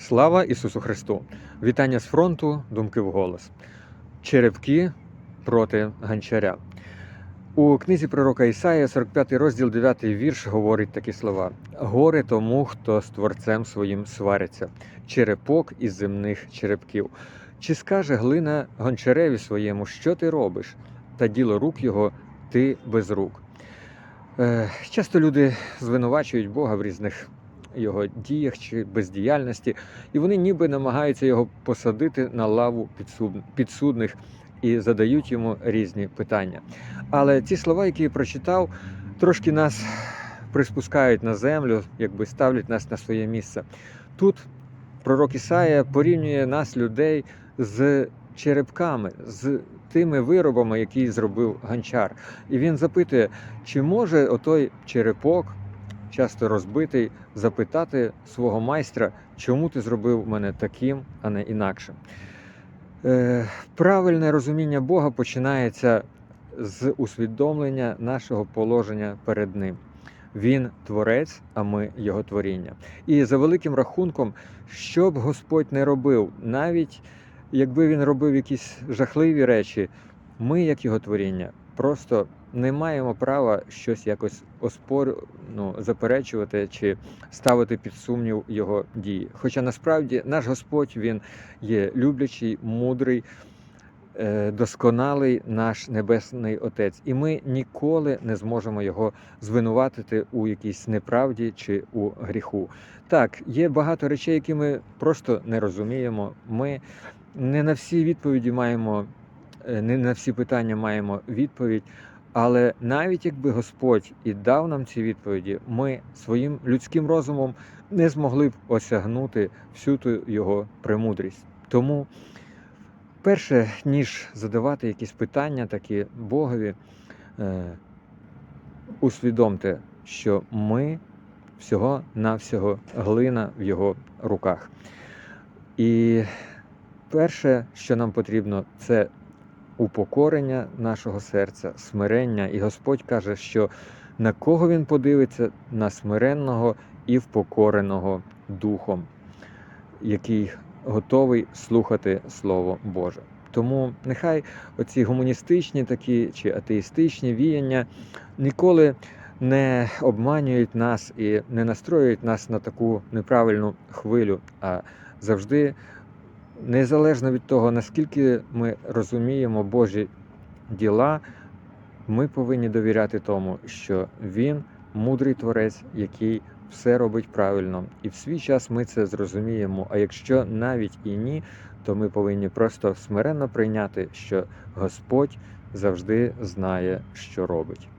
Слава Ісусу Христу! Вітання з фронту, думки вголос. Черепки проти ганчаря. У книзі пророка Ісаїя, 45 розділ, 9 вірш, говорить такі слова: Горе тому, хто з творцем своїм свариться, черепок із земних черепків. Чи скаже глина гончареві своєму, що ти робиш? Та діло рук його ти без рук. Е, Часто люди звинувачують Бога в різних його діях чи бездіяльності, і вони ніби намагаються його посадити на лаву підсудних і задають йому різні питання. Але ці слова, які я прочитав, трошки нас приспускають на землю, якби ставлять нас на своє місце. Тут пророк Ісая порівнює нас, людей, з черепками, з тими виробами, які зробив ганчар. І він запитує, чи може отой черепок, часто розбитий, запитати свого майстра, чому ти зробив мене таким, а не інакшим. Е, правильне розуміння Бога починається з усвідомлення нашого положення перед Ним. Він творець, а ми його творіння. І за великим рахунком, що б Господь не робив, навіть якби він робив якісь жахливі речі, ми, як його творіння, просто не маємо права щось якось оспорю, ну, заперечувати чи ставити під сумнів його дії. Хоча насправді наш Господь він є люблячий, мудрий, е, досконалий наш небесний Отець, і ми ніколи не зможемо його звинуватити у якійсь неправді чи у гріху. Так, є багато речей, які ми просто не розуміємо. Ми не на всі відповіді маємо, е, не на всі питання маємо відповідь. Але навіть якби Господь і дав нам ці відповіді, ми своїм людським розумом не змогли б осягнути всю ту його премудрість. Тому, перше ніж задавати якісь питання такі Богові, е, усвідомте, що ми всього-навсього глина в його руках. І перше, що нам потрібно, це упокорення нашого серця, смирення. І Господь каже, що на кого він подивиться? На смиренного і впокореного духом, який готовий слухати Слово Боже. Тому нехай оці гуманістичні такі чи атеїстичні віяння ніколи не обманюють нас і не настроюють нас на таку неправильну хвилю, а завжди незалежно від того, наскільки ми розуміємо Божі діла, ми повинні довіряти тому, що Він мудрий творець, який все робить правильно. І в свій час ми це зрозуміємо. А якщо навіть і ні, то ми повинні просто смиренно прийняти, що Господь завжди знає, що робить.